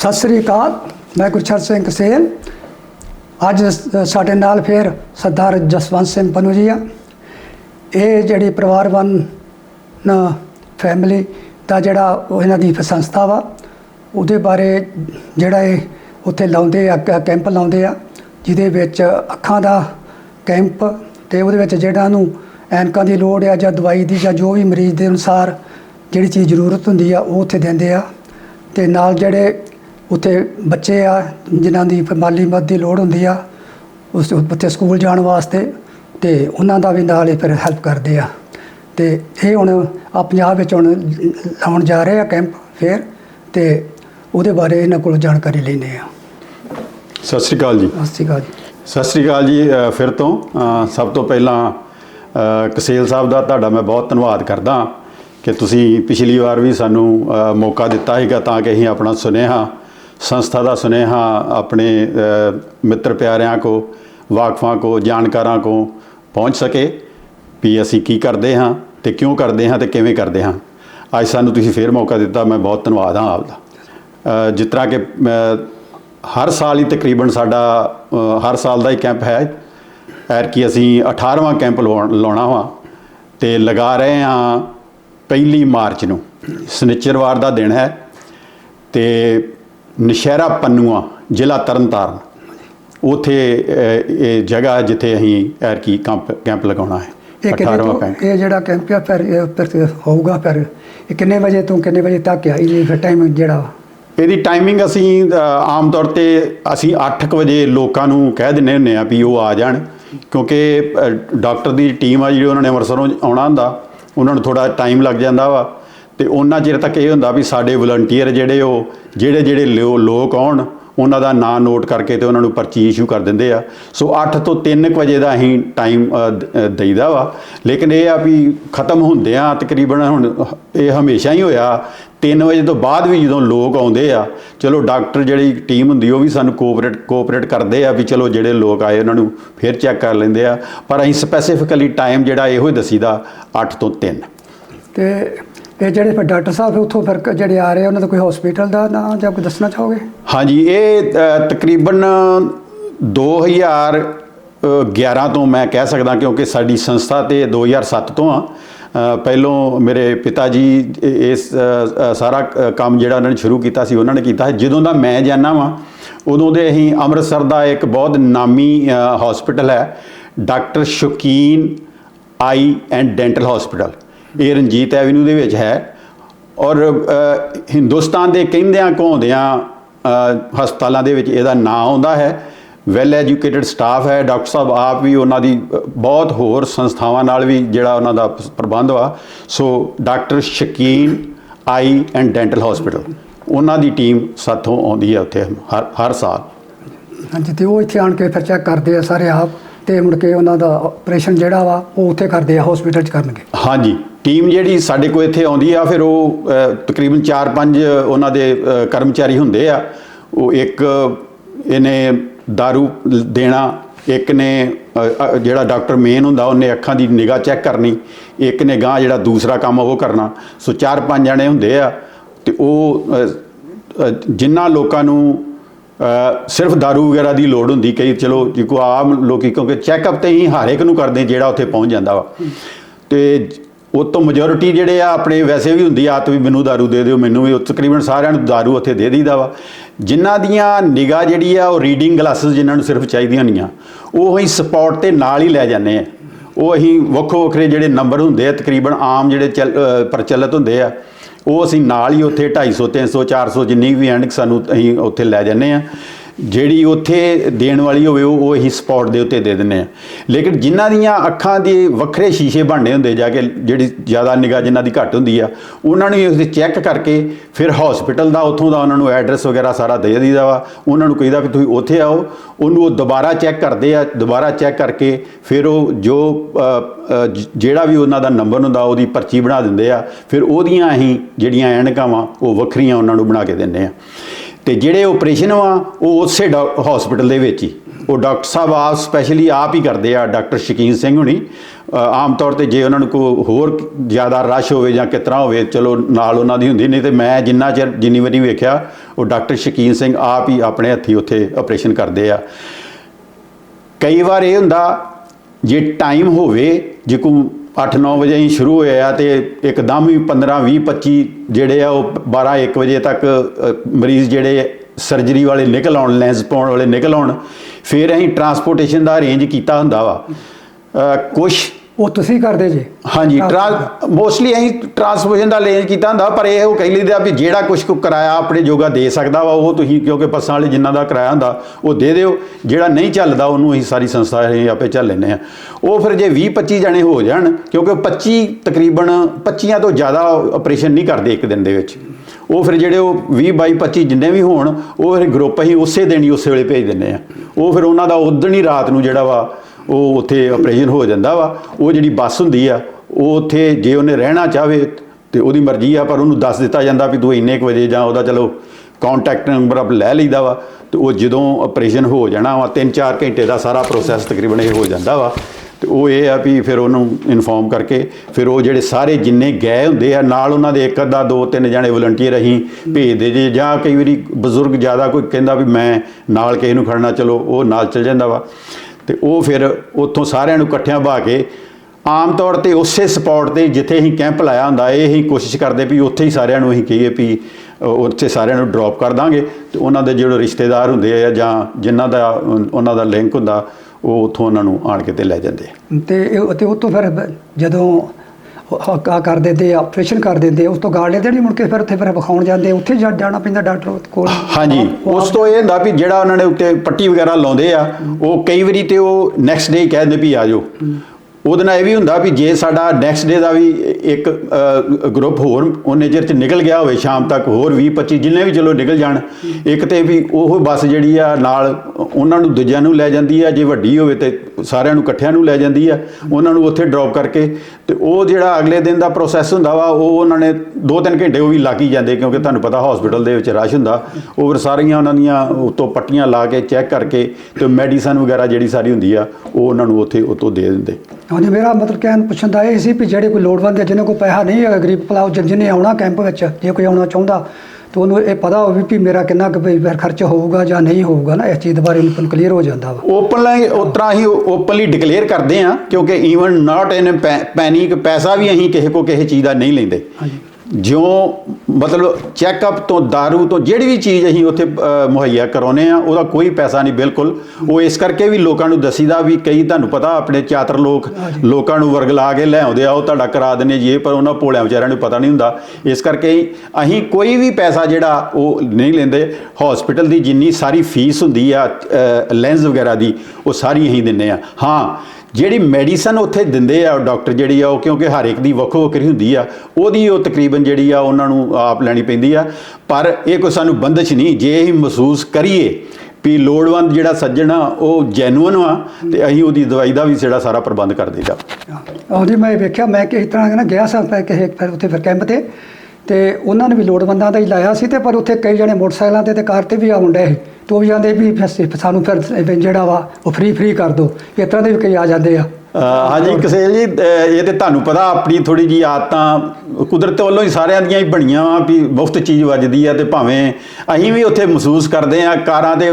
ਸਤਿ ਸ੍ਰੀ ਅਕਾਲ, ਮੈਂ ਗੁਰਚਰ ਸਿੰਘ ਕਸੇਲ ਅੱਜ ਸਾਡੇ ਨਾਲ ਫਿਰ ਸਰਦਾਰ ਜਸਵੰਤ ਸਿੰਘ ਪੰਨੂ ਜੀ ਆ। ਇਹ ਜਿਹੜੀ ਪਰਿਵਾਰਵਨ ਫੈਮਿਲੀ ਦਾ ਜਿਹੜਾ ਉਹ ਇਹਨਾਂ ਦੀ ਸੰਸਥਾ ਵਾ, ਉਹਦੇ ਬਾਰੇ ਜਿਹੜਾ ਇਹ ਉੱਥੇ ਲਾਉਂਦੇ ਆ, ਕ- ਕੈਂਪ ਲਾਉਂਦੇ ਆ, ਜਿਹਦੇ ਵਿੱਚ ਅੱਖਾਂ ਦਾ ਕੈਂਪ ਤੇ ਉਹਦੇ ਵਿੱਚ ਜਿਹੜਾ ਨੂੰ ਐਨਕਾਂ ਦੀ ਲੋੜ ਆ ਜਾਂ ਦਵਾਈ ਦੀ ਜਾਂ ਜੋ ਵੀ ਮਰੀਜ਼ ਦੇ ਅਨੁਸਾਰ ਜਿਹੜੀ ਚੀਜ਼ ਜ਼ਰੂਰਤ ਹੁੰਦੀ ਆ, ਉਹ ਉੱਥੇ ਦਿੰਦੇ ਆ। ਤੇ ਨਾਲ ਜਿਹੜੇ ਉੱਥੇ ਬੱਚੇ ਆ ਜਿਨ੍ਹਾਂ ਦੀ ਮਾਲੀ ਮਦਦ ਦੀ ਲੋੜ ਹੁੰਦੀ ਆ ਉਸ ਉੱਥੇ ਸਕੂਲ ਜਾਣ ਵਾਸਤੇ ਤੇ ਉਹਨਾਂ ਦਾ ਵੀ ਨਾਲ ਹੀ ਫਿਰ ਹੈਲਪ ਕਰਦੇ ਆ। ਤੇ ਇਹ ਹੁਣ ਆ ਪੰਜਾਬ ਵਿੱਚ ਹੁਣ ਲਾਉਣ ਜਾ ਰਹੇ ਆ ਕੈਂਪ ਫਿਰ ਤੇ ਉਹਦੇ ਬਾਰੇ ਇਹਨਾਂ ਕੋਲੋਂ ਜਾਣਕਾਰੀ ਲੈਣੇ ਆ। ਸਤਿ ਸ਼੍ਰੀ ਅਕਾਲ ਜੀ। ਸਤਿ ਸ਼੍ਰੀ ਅਕਾਲ ਜੀ। ਸਤਿ ਸ਼੍ਰੀ ਅਕਾਲ ਜੀ ਫਿਰ ਤੋਂ ਸਭ ਤੋਂ ਪਹਿਲਾਂ ਕਸੇਲ ਸਾਹਿਬ ਦਾ ਤੁਹਾਡਾ ਮੈਂ ਬਹੁਤ ਧੰਨਵਾਦ ਕਰਦਾ ਕਿ ਤੁਸੀਂ ਪਿਛਲੀ ਵਾਰ ਵੀ ਸਾਨੂੰ ਮੌਕਾ ਦਿੱਤਾ ਹੈਗਾ ਤਾਂ ਕਿ ਅਸੀਂ ਆਪਣਾ ਸੁਨੇਹਾ ਸੰਸਥਾ ਦਾ ਸੁਨੇਹਾ ਆਪਣੇ ਅ, ਮਿੱਤਰ ਪਿਆਰਿਆਂ ਕੋ ਵਾਕਫਾਂ ਕੋ ਜਾਣਕਾਰਾਂ ਕੋ ਪਹੁੰਚ ਸਕੇ ਵੀ ਅਸੀਂ ਕੀ ਕਰਦੇ ਹਾਂ ਤੇ ਕਿਉਂ ਕਰਦੇ ਹਾਂ ਤੇ ਕਿਵੇਂ ਕਰਦੇ ਹਾਂ। ਅੱਜ ਸਾਨੂੰ ਤੁਸੀਂ ਫੇਰ ਮੌਕਾ ਦਿੱਤਾ ਮੈਂ ਬਹੁਤ ਧੰਨਵਾਦ ਹਾਂ ਆਪਦਾ ਅ, ਜਿਸ ਤਰ੍ਹਾਂ ਕਿ ਹਰ ਸਾਲ ਹੀ ਤਕਰੀਬਨ ਸਾਡਾ ਹਰ ਸਾਲ ਦਾ ਹੀ ਕੈਂਪ ਹੈ। ਐਰ ਕੀ ਅਸੀਂ 18ਵਾਂ ਕੈਂਪ ਲਵਾਉਣ- ਲਾਉਣਾ ਵਾ ਤੇ ਲਗਾ ਰਹੇ ਹਾਂ ਪਹਿਲੀ ਮਾਰਚ ਨੂੰ। ਸਨਿਚਰਵਾਰ ਦਾ ਦਿਨ ਹੈ ਤੇ ਨਸ਼ਹਿਰਾ ਪੰਨੂਆ ਜ਼ਿਲ੍ਹਾ ਤਰਨਤਾਰਨ। ਉਥੇ ਇਹ ਜਗ੍ਹਾ ਹੈ ਜਿੱਥੇ ਅਸੀਂ ਐਰ ਕੀ ਕੈਂਪ ਕੈਂਪ ਲਗਾਉਣਾ ਹੈ। ਇਹ ਕਿੰਨੇ 18ਵਾਂ ਤੋਂ ਕੈਂਪ। ਇਹ ਜਿਹੜਾ ਕੈਂਪ ਆ ਫਿਰ ਇਹ ਫਿਰ ਹੋਊਗਾ ਫਿਰ। ਇਹ ਕਿੰਨੇ ਵਜੇ ਤੋਂ ਕਿੰਨੇ ਵਜੇ ਤੱਕ ਆ ਇਹ ਫਿਰ ਟਾਈਮ ਜਿਹੜਾ ਇਹਦੀ ਟਾਈਮਿੰਗ ਅਸੀਂ ਅ, ਆਮ ਤੌਰ ਤੇ ਅਸੀਂ 8:00 ਵਜੇ ਲੋਕਾਂ ਨੂੰ ਕਹਿ ਦਿੰਨੇ ਹੁੰਨੇ ਆ ਵੀ ਉਹ ਆ ਜਾਣ। ਕਿਉਂਕਿ ਅ, ਡਾਕਟਰ ਦੀ ਟੀਮ ਆ ਜਿਹੜੀ ਉਹਨਾਂ ਨੇ ਅੰਮ੍ਰਿਤਸਰੋਂ ਆਉਣਾ ਹੁੰਦਾ। ਉਹਨਾਂ ਨੂੰ ਥੋੜਾ ਟਾਈਮ ਲੱਗ ਜਾਂਦਾ ਵਾ। ਤੇ ਉਹਨਾਂ ਚਿਰ ਤੱਕ ਇਹ ਹੁੰਦਾ ਵੀ ਸਾਡੇ ਵਲੰਟੀਅਰ ਜਿਹੜੇ ਉਹ, ਜਿਹੜੇ ਜਿਹੜੇ ਲੋ- ਲੋਕ ਆਉਣ, ਉਹਨਾਂ ਦਾ ਨਾਂ ਨੋਟ ਕਰਕੇ ਤੇ ਉਹਨਾਂ ਨੂੰ ਪਰਚੀ ਇਸ਼ੂ ਕਰ ਦਿੰਦੇ ਆ। ਸੋ 8 ਤੋਂ 3 ਵਜੇ ਦਾ ਅਸੀਂ ਟਾਈਮ ਦਈਦਾ ਵਾ। ਲੇਕਿਨ ਇਹ ਆ ਵੀ ਖਤਮ ਹੁੰਦੇ ਆ ਤਕਰੀਬਨ ਹੁਣ ਇਹ ਹਮੇਸ਼ਾ ਹੀ ਹੋਇਆ। 3 ਵਜੇ ਤੋਂ ਬਾਅਦ ਵੀ ਜਦੋਂ ਲੋਕ ਆਉਂਦੇ ਆ, ਚਲੋ ਡਾਕਟਰ ਜਿਹੜੀ ਟੀਮ ਹੁੰਦੀ ਉਹ ਵੀ ਸਾਨੂੰ ਕੋਆਪਰੇਟ ਕੋਆਪਰੇਟ ਕਰਦੇ ਆ ਵੀ ਚਲੋ ਜਿਹੜੇ ਲੋਕ ਆਏ ਉਹਨਾਂ ਨੂੰ ਫਿਰ ਚੈੱਕ ਕਰ ਲੈਂਦੇ ਆ। ਪਰ ਅਸੀਂ ਸਪੈਸੀਫਿਕਲੀ ਟਾਈਮ ਜਿਹੜਾ ਇਹੋ ਹੀ ਦਸੀਦਾ 8 ਤੋਂ 3 ਤੇ ਇਹ ਜਿਹੜੇ ਫਿਰ ਡਾਕਟਰ ਸਾਹਿਬ ਉੱਥੋਂ ਫਿਰ ਕ- ਜਿਹੜੇ ਆ ਰਹੇ ਆ, ਉਹਨਾਂ ਦਾ ਕੋਈ ਹਸਪੀਟਲ ਦਾ ਨਾਂ ਜਾਂ ਕੋਈ ਦੱਸਣਾ ਚਾਹੋਗੇ? ਹਾਂਜੀ ਇਹ ਅ, ਤਕਰੀਬਨ 2011 ਤੋਂ ਮੈਂ ਕਹਿ ਸਕਦਾ ਕਿਉਂਕਿ ਸਾਡੀ ਸੰਸਥਾ ਤੇ 2007 ਤੋਂ ਆ। ਅ, ਪਹਿਲੋਂ ਮੇਰੇ ਪਿਤਾ ਜੀ ਇ- ਇਸ ਅ, ਅ, ਸਾਰਾ ਕ- ਕੰਮ ਜਿਹੜਾ ਉਹਨਾਂ ਨੇ ਸ਼ੁਰੂ ਕੀਤਾ ਸੀ ਉਹਨਾਂ ਨੇ ਕੀਤਾ ਹੈ। ਜਦੋਂ ਦਾ ਮੈਂ ਜਾਣਾ ਵਾਂ ਉਦੋਂ ਦੇ ਅਸੀਂ ਅੰਮ੍ਰਿਤਸਰ ਦਾ ਇੱਕ ਬਹੁਤ ਨਾਮੀ ਹਸਪੀਟਲ ਹੈ। Doctor Shukin eye and dental hospital ਇਹ ਰਣਜੀਤ ਐਵਨਿਊ ਦੇ ਵਿੱਚ ਹੈ। ਔਰ ਹਿੰਦੁਸਤਾਨ ਦੇ ਕਹਿੰਦਿਆਂ ਘੋਂਦਿਆਂ ਹਸਪਤਾਲਾਂ ਦੇ ਵਿੱਚ ਇਹਦਾ ਨਾਂ ਆਉਂਦਾ ਹੈ। ਵੈਲ ਐਜੂਕੇਟਿਡ ਸਟਾਫ ਹੈ। ਡਾਕਟਰ ਸਾਹਿਬ ਆਪ ਵੀ ਉਹਨਾਂ ਦੀ ਬਹੁਤ ਹੋਰ ਸੰਸਥਾਵਾਂ ਨਾਲ ਵੀ ਜਿਹੜਾ ਉਹਨਾਂ ਦਾ ਪ੍ਰਬੰਧ ਵਾ। So doctor Shakeen eye and dental hospital. ਉਹਨਾਂ ਦੀ ਟੀਮ ਸਾਥੋਂ ਆਉਂਦੀ ਹੈ ਉੱਥੇ ਹਰ ਹਰ ਸਾਲ। ਹਾਂਜੀ ਤੇ ਉਹ ਇੱਥੇ ਆਣ ਕੇ ਫਿਰ ਚੈੱਕ ਕਰਦੇ ਆ ਸਾਰੇ ਆਪ। ਤੇ ਮੁੜ ਕੇ ਉਹਨਾਂ ਦਾ ਆਪਰੇਸ਼ਨ ਜਿਹੜਾ ਵਾ ਉਹ ਉੱਥੇ ਕਰਦੇ ਆ ਹਸਪੀਟਲ 'ਚ ਕਰਨਗੇ। ਹਾਂਜੀ। ਟੀਮ ਜਿਹੜੀ ਸਾਡੇ ਕੋਲ ਇੱਥੇ ਆਉਂਦੀ ਆ ਫਿਰ ਉਹ ਅ, ਤਕਰੀਬਨ 4-5 ਉਹਨਾਂ ਦੇ ਅ, ਕਰਮਚਾਰੀ ਹੁੰਦੇ ਆ ਉਹ ਇੱਕ ਇਹਨੇ दारू ਦੇਣਾ ਇੱਕ ਨੇ ਅ, ਅ, ਜਿਹੜਾ ਡਾਕਟਰ ਮੇਨ ਹੁੰਦਾ ਉਹਨੇ ਅੱਖਾਂ ਦੀ ਨਿਗਾਹ ਚੈੱਕ ਕਰਨੀ ਇੱਕ ਨੇ ਗਾਂ ਜਿਹੜਾ ਦੂਸਰਾ ਕੰਮ ਉਹ ਕਰਨਾ ਸੋ 4-5 ਜਣੇ ਹੁੰਦੇ ਆ ਤੇ ਉਹ ਅ, ਅ, ਜਿਨ੍ਹਾਂ ਲੋਕਾਂ ਨੂੰ ਅ, ਸਿਰਫ दारू ਵਗੈਰਾ ਦੀ ਲੋੜ ਹੁੰਦੀ ਕਈ ਚਲੋ ਜੇ ਕੋ ਆਮ ਲੋਕੀ ਕਿਉਂਕਿ ਚੈੱਕਅਪ ਤੇ ਹੀ ਹਰ ਇੱਕ ਨੂੰ ਕਰਦੇ ਜਿਹੜਾ ਉੱਥੇ ਪਹੁੰਚ ਜਾਂਦਾ ਵਾ ਤੇ ਉਹ ਤੋਂ ਮੈਜੋਰਿਟੀ ਜਿਹੜੇ ਆ ਆਪਣੇ ਵੈਸੇ ਵੀ ਹੁੰਦੀ ਆਤ ਵੀ ਮੈਨੂੰ दारू ਦੇ ਦਿਓ ਮੈਨੂੰ ਵੀ ਉਹ ਤਕਰੀਬਨ ਸਾਰਿਆਂ ਨੂੰ दारू ਉੱਥੇ ਦੇ ਦਈਦਾ ਵਾ ਜਿਨ੍ਹਾਂ ਦੀਆਂ ਨਿਗਾਹ ਜਿਹੜੀ ਆ ਉਹ ਰੀਡਿੰਗ ਗਲਾਸਸ ਜਿਨ੍ਹਾਂ ਨੂੰ ਸਿਰਫ ਚਾਹੀਦੀਆਂ ਹੁੰਦੀਆਂ ਉਹ ਅਸੀਂ ਸਪੌਟ ਤੇ ਨਾਲ ਹੀ ਲੈ ਜਾਂਦੇ ਆ ਉਹ ਅਸੀਂ ਵੱਖੋ ਵੱਖਰੇ ਜਿਹੜੇ ਨੰਬਰ ਹੁੰਦੇ ਆ ਤਕਰੀਬਨ ਆਮ ਜਿਹੜੇ ਚੱਲ- ਅ, ਪ੍ਰਚਲਿਤ ਹੁੰਦੇ ਆ ਉਹ ਅਸੀਂ ਨਾਲ ਹੀ ਉੱਥੇ 250 300 400 ਜਿੰਨੀ ਵੀ ਐਂਡ ਸਾਨੂੰ ਅਸੀਂ ਉੱਥੇ ਲੈ ਜਾਂਦੇ ਆ ਜਿਹੜੀ ਉੱਥੇ ਦੇਣ ਵਾਲੀ ਹੋਵੇ, ਉਹ ਉਹ ਹੀ ਸਪੌਟ ਦੇ ਉੱਤੇ ਦੇ ਦਿੰਦੇ ਆ। ਲੇਕਿਨ ਜਿਨ੍ਹਾਂ ਦੀਆਂ ਅੱਖਾਂ ਦੇ ਵੱਖਰੇ ਸ਼ੀਸ਼ੇ ਬਣਨੇ ਹੁੰਦੇ, ਜਾ ਕੇ ਜਿਹੜੀ ਜ਼ਿਆਦਾ ਨਿਗਾਹ ਜਿਨ੍ਹਾਂ ਦੀ ਘੱਟ ਹੁੰਦੀ ਆ, ਉਹਨਾਂ ਨੂੰ ਉਸ ਚੈੱਕ ਕਰਕੇ ਫਿਰ ਹਸਪੀਟਲ ਦਾ, ਉੱਥੋਂ ਦਾ ਉਹਨਾਂ ਨੂੰ ਐਡਰੈਸ ਵਗੈਰਾ ਸਾਰਾ ਦੇ ਦਈਦਾ ਵਾ। ਉਹਨਾਂ ਨੂੰ ਕਹੀਦਾ ਵੀ ਤੁਸੀਂ ਉੱਥੇ ਆਓ, ਉਹਨੂੰ ਉਹ ਦੁਬਾਰਾ ਚੈੱਕ ਕਰਦੇ ਆ, ਦੁਬਾਰਾ ਚੈੱਕ ਕਰਕੇ ਫਿਰ ਉਹ ਜੋ ਜਿਹੜਾ ਵੀ ਉਹਨਾਂ ਦਾ ਨੰਬਰ ਹੁੰਦਾ, ਉਹਦੀ ਪਰਚੀ ਬਣਾ ਦਿੰਦੇ ਆ। ਫਿਰ ਉਹਦੀਆਂ ਅਸੀਂ ਜਿਹੜੀਆਂ ਐਨਕਾਂ ਵਾ, ਉਹ ਵੱਖਰੀਆਂ ਉਹਨਾਂ ਨੂੰ ਬਣਾ ਕੇ ਦਿੰਦੇ ਆ। ਤੇ ਜਿਹੜੇ ਆਪਰੇਸ਼ਨ ਵਾ, ਉਹ ਉਸੇ ਹਸਪੀਟਲ ਦੇ ਵਿੱਚ ਹੀ। ਉਹ ਡਾਕਟਰ ਸਾਹਿਬ ਆਪ ਸਪੈਸ਼ਲੀ ਆਪ ਹੀ ਕਰਦੇ ਆ, ਡਾਕਟਰ ਸ਼ਕੀਨ ਸਿੰਘ ਹੁਣੀ। ਆਮ ਤੌਰ ਤੇ ਜੇ ਉਹਨਾਂ ਨੂੰ ਕੋਈ ਹੋਰ ਜ਼ਿਆਦਾ ਰਸ਼ ਹੋਵੇ ਜਾਂ ਕਿਤਨਾ ਹੋਵੇ, ਚਲੋ ਨਾਲ ਉਹਨਾਂ ਦੀ ਹੁੰਦੀ, ਨਹੀਂ ਤੇ ਮੈਂ ਜਿੰਨਾ ਚਿਰ ਜਿੰਨੀ ਵਾਰੀ ਵੇਖਿਆ, ਉਹ ਡਾਕਟਰ ਸ਼ਕੀਨ ਸਿੰਘ ਆਪ ਹੀ ਆਪਣੇ ਹੱਥੀ ਉੱਥੇ ਆਪਰੇਸ਼ਨ ਕਰਦੇ ਆ। ਕਈ ਵਾਰ ਇਹ ਹੁੰਦਾ, ਜੇ ਟਾਈਮ ਹੋਵੇ, ਜੇ ਕੋ 8-9 ਵਜੇ ਹੀ ਸ਼ੁਰੂ ਹੋਇਆ ਆ ਤੇ ਇੱਕਦਮ ਹੀ 15 20 25 ਜਿਹੜੇ ਆ ਉਹ 12 1 ਵਜੇ ਤੱਕ ਮਰੀਜ਼ ਜਿਹੜੇ ਸਰਜਰੀ ਵਾਲੇ ਨਿਕਲ ਆਉਣ ਲੈਂਸ ਪਾਉਣ ਵਾਲੇ ਨਿਕਲ ਆਉਣ। ਫਿਰ ਅਸੀਂ ਟਰਾਂਸਪੋਰਟੇਸ਼ਨ ਦਾ ਅਰੇਂਜ ਕੀਤਾ ਹੁੰਦਾ ਵਾ। ਕੁਝ ਉਹ ਤੁਸੀਂ ਕਰਦੇ ਜੀ। ਹਾਂਜੀ ਮੋਸਟਲੀ ਅਸੀਂ ਟਰਾਂਸਪੋਰਟੇਸ਼ਨ ਦਾ ਅਰੇਂਜ ਕੀਤਾ ਹੁੰਦਾ ਪਰ ਇਹ ਉਹ ਕਹਿ ਲਈਦਾ ਵੀ ਜਿਹੜਾ ਕੁਝ ਕੋ ਕਿਰਾਇਆ ਆਪਣੇ ਜੋਗਾ ਦੇ ਸਕਦਾ ਵਾ ਉਹ ਤੁਸੀਂ ਕਿਉਂਕਿ ਬੱਸਾਂ ਵਾਲੇ ਜਿੰਨਾ ਦਾ ਕਿਰਾਇਆ ਹੁੰਦਾ ਉਹ ਦੇ ਦਿਓ। ਜਿਹੜਾ ਨਹੀਂ ਚੱਲਦਾ ਉਹਨੂੰ ਅਸੀਂ ਸਾਰੀ ਸੰਸਥਾ ਅਸੀਂ ਆਪੇ ਚੱਲ ਲੈਂਦੇ ਆ ਉਹ ਫਿਰ ਜੇ 20 25 ਜਣੇ ਹੋ ਜਾਣ ਕਿਉਂਕਿ 25 ਤਕਰੀਬਨ 25 ਤੋਂ ਜ਼ਿਆਦਾ ਆਪਰੇਸ਼ਨ ਨਹੀਂ ਕਰਦੇ ਇੱਕ ਦਿਨ ਦੇ ਵਿੱਚ। ਉਹ ਫਿਰ ਜਿਹੜੇ ਉਹ 20 22 25 ਜਿੰਨੇ ਵੀ ਹੋਣ ਉਹ ਫਿਰ ਗਰੁੱਪ ਅਸੀਂ ਉਸੇ ਦਿਨ ਹੀ ਉਸੇ ਵੇਲੇ ਭੇਜ ਦਿੰਦੇ ਆ ਉਹ ਫਿਰ ਉਹਨਾਂ ਦਾ ਉਦਣ ਹੀ ਰਾਤ ਨੂੰ ਜਿਹੜਾ ਵਾ ਉਹ ਉੱਥੇ ਆਪਰੇਸ਼ਨ ਹੋ ਜਾਂਦਾ ਵਾ, ਉਹ ਜਿਹੜੀ ਬੱਸ ਹੁੰਦੀ ਆ, ਉਹ ਉੱਥੇ ਜੇ ਉਹਨੇ ਰਹਿਣਾ ਚਾਹਵੇ ਤੇ ਉਹਦੀ ਮਰਜ਼ੀ ਆ, ਪਰ ਉਹਨੂੰ ਦੱਸ ਦਿੱਤਾ ਜਾਂਦਾ ਵੀ ਤੂੰ ਇੰਨੇ ਕੁ ਵਜੇ ਜਾਂ ਉਹਦਾ ਚਲੋ ਕੰਟੈਕਟ ਨੰਬਰ ਆਪ ਲੈ ਲਈਦਾ ਵਾ, ਤੇ ਉਹ ਜਦੋਂ ਆਪਰੇਸ਼ਨ ਹੋ ਜਾਣਾ ਵਾ 3-4 ਘੰਟੇ ਦਾ ਸਾਰਾ ਪ੍ਰੋਸੈਸ ਤਕਰੀਬਨ ਇਹ ਹੋ ਜਾਂਦਾ ਵਾ, ਤੇ ਉਹ ਇਹ ਆ ਵੀ ਫਿਰ ਉਹਨੂੰ ਇਨਫੋਰਮ ਕਰਕੇ ਫਿਰ ਉਹ ਜਿਹੜੇ ਸਾਰੇ ਜਿੰਨੇ ਗਏ ਹੁੰਦੇ ਆ, ਨਾਲ ਉਹਨਾਂ ਦੇ ਇੱਕ ਅੱਧਾ, ਦੋ, ਤਿੰਨ ਜਣੇ ਵਲੰਟੀਅਰ ਅਸੀਂ ਭੇਜਦੇ ਜੇ, ਜਾਂ ਕਈ ਵਾਰੀ ਬਜ਼ੁਰਗ ਜ਼ਿਆਦਾ ਕੋਈ ਕਹਿੰਦਾ ਵੀ ਮੈਂ ਨਾਲ ਕਿਸੇ ਨੂੰ ਖੜਨਾ, ਚਲੋ ਉਹ ਨਾਲ ਚਲ ਜਾਂਦਾ ਵਾ। ਤੇ ਉਹ ਫਿਰ ਉੱਥੋਂ ਸਾਰਿਆਂ ਨੂੰ ਇਕੱਠਿਆਂ ਬਹਾ ਕੇ, ਆਮ ਤੌਰ ਤੇ ਉਸੇ ਸਪੌਟ ਤੇ ਜਿੱਥੇ ਅਸੀਂ ਕੈਂਪ ਲਾਇਆ ਹੁੰਦਾ, ਇਹ ਅਸੀਂ ਕੋਸ਼ਿਸ਼ ਕਰਦੇ ਵੀ ਉੱਥੇ ਹੀ ਸਾਰਿਆਂ ਨੂੰ ਅਸੀਂ ਕਹੀਏ ਵੀ ਉੱਥੇ ਸਾਰਿਆਂ ਨੂੰ ਡ੍ਰੌਪ ਕਰ ਦਾਂਗੇ। ਤੇ ਉਹਨਾਂ ਦੇ ਜਿਹੜੇ ਰਿਸ਼ਤੇਦਾਰ ਹੁੰਦੇ ਆ ਜਾਂ ਜਿਨ੍ਹਾਂ ਦਾ ਉਹਨਾਂ ਦਾ ਲਿੰਕ ਹੁੰਦਾ, ਉਹ ਉੱਥੋਂ ਉਹਨਾਂ ਨੂੰ ਆਣ ਕੇ ਤੇ ਲੈ ਜਾਂਦੇ ਆ। ਤੇ ਤੇ ਉਹ ਤੋਂ ਫਿਰ ਜਦੋਂ ਆ ਕਰ ਦਿੰਦੇ ਆਪਰੇਸ਼ਨ ਕਰ ਦਿੰਦੇ ਉਸ ਤੋਂ ਗਾੜ ਲੈਂਦੇ ਨਹੀਂ ਮੁੜ ਕੇ ਫਿਰ ਉੱਥੇ ਫਿਰ ਵਿਖਾਉਣ ਜਾਂਦੇ ਉੱਥੇ ਜਾ- ਜਾਣਾ ਪੈਂਦਾ ਡਾਕਟਰ ਕੋਲ। ਹਾਂਜੀ, ਉਸ ਤੋਂ ਇਹ ਹੁੰਦਾ ਵੀ ਜਿਹੜਾ ਉਹਨਾਂ ਨੇ ਉੱਤੇ ਪੱਟੀ ਵਗੈਰਾ ਲਾਉਂਦੇ ਆ, ਉਹ ਕਈ ਵਾਰੀ ਤੇ ਉਹ ਨੈਕਸਟ ਡੇ ਕਹਿੰਦੇ ਵੀ ਆ ਜਾਓ। ਉਹਦੇ ਨਾਲ ਇਹ ਵੀ ਹੁੰਦਾ ਵੀ ਜੇ ਸਾਡਾ ਨੈਕਸਟ ਡੇ ਦਾ ਵੀ ਇੱਕ ਗਰੁੱਪ ਹੋਰ ਉਹਨੇ ਚਿਰ ਚ ਨਿਕਲ ਗਿਆ ਹੋਵੇ, ਸ਼ਾਮ ਤੱਕ ਹੋਰ 20 25 ਜਿੰਨੇ ਵੀ ਚਲੋ ਨਿਕਲ ਜਾਣ, ਇੱਕ ਤੇ ਵੀ ਉਹ ਬੱਸ ਜਿਹੜੀ ਆ ਨਾਲ ਉਹਨਾਂ ਨੂੰ ਦੂਜਿਆਂ ਨੂੰ ਲੈ ਜਾਂਦੀ ਆ, ਜੇ ਵੱਡੀ ਹੋਵੇ ਤੇ ਸਾਰਿਆਂ ਨੂੰ ਇਕੱਠਿਆਂ ਨੂੰ ਲੈ ਜਾਂਦੀ ਆ, ਉਹਨਾਂ ਨੂੰ ਉੱਥੇ ਡ੍ਰੌਪ ਕਰਕੇ ਤੇ ਉਹ ਜਿਹੜਾ ਅਗਲੇ ਦਿਨ ਦਾ ਪ੍ਰੋਸੈਸ ਹੁੰਦਾ ਵਾ, ਉਹ ਉਹਨਾਂ ਨੇ 2-3 ਘੰਟੇ ਉਹ ਵੀ ਲੱਗ ਹੀ ਜਾਂਦੇ, ਕਿਉਂਕਿ ਤੁਹਾਨੂੰ ਪਤਾ ਹਸਪੀਟਲ ਦੇ ਵਿੱਚ ਰਸ਼ ਹੁੰਦਾ। ਉਹ ਫਿਰ ਸਾਰੀਆਂ ਉਹਨਾਂ ਦੀਆਂ ਉੱਤੋਂ ਪੱਟੀਆਂ ਲਾ ਕੇ ਚੈੱਕ ਕਰਕੇ ਤੇ ਮੈਡੀਸਨ ਵਗੈਰਾ ਜਿਹੜੀ ਸਾਰੀ ਹੁੰਦੀ ਆ, ਉਹ ਉਹਨਾਂ ਨੂੰ ਉੱਥੇ ਉਤੋਂ ਦੇ ਦਿੰਦੇ। ਹਾਂਜੀ, ਮੇਰਾ ਮਤਲਬ ਕਹਿਣ ਪੁੱਛਣ ਦਾ ਇਹ ਸੀ ਵੀ ਜਿਹੜੇ ਕੋਈ ਲੋੜਵੰਦ ਹੈ ਜਿਹਨਾਂ ਕੋਲ ਪੈਸਾ ਨਹੀਂ ਹੈਗਾ, ਗਰੀਬ ਭਲਾ ਉਹ ਜਿਹਨੇ ਆਉਣਾ ਕੈਂਪ ਵਿੱਚ, ਜੇ ਕੋਈ ਆਉਣਾ ਚਾਹੁੰਦਾ ਤਾਂ ਉਹਨੂੰ ਇਹ ਪਤਾ ਹੋਵੇ ਵੀ ਮੇਰਾ ਕਿੰਨਾ ਕੁ ਵੀ ਖਰਚ ਹੋਊਗਾ ਜਾਂ ਨਹੀਂ ਹੋਊਗਾ ਨਾ ਇਸ ਚੀਜ਼ ਦੇ ਬਾਰੇ ਉਹਨੂੰ ਕਲੀਅਰ ਹੋ ਜਾਂਦਾ ਵਾ। ਓਪਨਲੀ ਉਤਰਾ ਹੀ ਓਪਨਲੀ ਡਿਕਲੇਅਰ ਕਰਦੇ ਆ ਕਿਉਂਕਿ ਈਵਨ ਨਾਟ ਇਨ ਪੈਨਿਕ ਪੈਸਾ ਵੀ ਅਸੀਂ ਕਿਸੇ ਕੋ ਕਿਸੇ ਚੀਜ਼ ਦਾ ਨਹੀਂ ਲੈਂਦੇ। ਹਾਂਜੀ। ਜਿਉਂ ਮਤਲਬ ਚੈੱਕਅਪ ਤੋਂ दारू ਤੋਂ ਜਿਹੜੀ ਵੀ ਚੀਜ਼ ਅਸੀਂ ਉੱਥੇ ਮੁਹੱਈਆ ਕਰਾਉਨੇ ਆ ਉਹਦਾ ਕੋਈ ਪੈਸਾ ਨਹੀਂ ਬਿਲਕੁਲ। ਉਹ ਇਸ ਕਰਕੇ ਵੀ ਲੋਕਾਂ ਨੂੰ ਦਸੀਦਾ ਵੀ ਕਈ ਤੁਹਾਨੂੰ ਪਤਾ ਆਪਣੇ ਚਾਤਰ ਲੋਕ ਲੋਕਾਂ ਨੂੰ ਵਰਗਲਾ ਕੇ ਲੈ ਆਉਂਦੇ ਆ ਉਹ ਤੁਹਾਡਾ ਕਰਾ ਦਿੰਦੇ ਜੀ ਪਰ ਉਹਨਾਂ ਭੋਲਿਆਂ ਵਿਚਾਰਿਆਂ ਨੂੰ ਪਤਾ ਨਹੀਂ ਹੁੰਦਾ। ਇਸ ਕਰਕੇ ਅਸੀਂ ਕੋਈ ਵੀ ਪੈਸਾ ਜਿਹੜਾ ਉਹ ਨਹੀਂ ਲੈਂਦੇ। ਹਸਪੀਟਲ ਦੀ ਜਿੰਨੀ ਸਾਰੀ ਫੀਸ ਹੁੰਦੀ ਆ ਲੈਂਸ ਵਗੈਰਾ ਦੀ ਉਹ ਸਾਰੀ ਅਸੀਂ ਦਿੰਨੇ ਆ ਹਾਂ ਜਿਹੜੀ ਮੈਡੀਸਨ ਉੱਥੇ ਦਿੰਦੇ ਆ ਡਾਕਟਰ ਜਿਹੜੀ ਆ, ਉਹ ਕਿਉਂਕਿ ਹਰ ਇੱਕ ਦੀ ਵੱਖੋ ਵੱਖਰੀ ਹੁੰਦੀ ਆ, ਉਹਦੀ ਉਹ ਤਕਰੀਬਨ ਜਿਹੜੀ ਆ, ਉਹਨਾਂ ਨੂੰ ਆਪ ਲੈਣੀ ਪੈਂਦੀ ਆ। ਪਰ ਇਹ ਕੋਈ ਸਾਨੂੰ ਬੰਦਸ਼ ਨਹੀਂ, ਜੇ ਅਸੀਂ ਮਹਿਸੂਸ ਕਰੀਏ ਵੀ ਲੋੜਵੰਦ ਜਿਹੜਾ ਸੱਜਣ ਆ, ਉਹ ਜੈਨੂਇਨ ਆ, ਤੇ ਅਸੀਂ ਉਹਦੀ ਦਵਾਈ ਦਾ ਵੀ ਜਿਹੜਾ ਸਾਰਾ ਪ੍ਰਬੰਧ ਕਰ ਦਈਦਾ। ਉਹਦੀ ਮੈਂ ਵੇਖਿਆ, ਮੈਂ ਕਿਸ ਤਰ੍ਹਾਂ ਨਾ ਗਿਆ ਸਾਂ ਮੈਂ ਕਿਸੇ ਫਿਰ ਉੱਥੇ ਫਿਰ ਕੈਂਪ ਤੇ। ਤੇ ਉਹਨਾਂ ਨੇ ਵੀ ਲੋੜਵੰਦਾਂ ਦਾ ਹੀ ਲਾਇਆ ਸੀ ਤੇ ਪਰ ਉੱਥੇ ਕਈ ਜਣੇ ਮੋਟਰਸਾਈਕਲਾਂ ਤੇ ਤੇ ਕਾਰ ਤੇ ਵੀ ਆਉਂਦੇ ਸੀ। ਤੇ ਉਹ ਵੀ ਜਾਂਦੇ ਵੀ ਫਿਰ ਸਾਨੂੰ ਫਿਰ ਜਿਹੜਾ ਵਾ, ਉਹ ਫ੍ਰੀ ਫ੍ਰੀ ਕਰ ਦਿਓ ਇਸ ਤਰ੍ਹਾਂ ਦੇ ਵੀ ਕਈ ਆ ਜਾਂਦੇ ਆ। ਹਾਂਜੀ ਕਸੇਲ ਜੀ ਇਹ ਤੇ ਤੁਹਾਨੂੰ ਪਤਾ ਆਪਣੀ ਥੋੜੀ ਜੀ ਆਦਤਾਂ ਕੁਦਰਤ ਵੱਲੋਂ ਹੀ ਸਾਰਿਆਂ ਦੀਆਂ ਹੀ ਬਣੀਆਂ ਵਾ ਵੀ ਮੁਫਤ ਚੀਜ਼ ਵੱਜਦੀ ਆ ਤੇ ਭਾਵੇਂ ਅਸੀਂ ਵੀ ਉੱਥੇ ਮਹਿਸੂਸ ਕਰਦੇ ਆ ਕਾਰਾਂ ਦੇ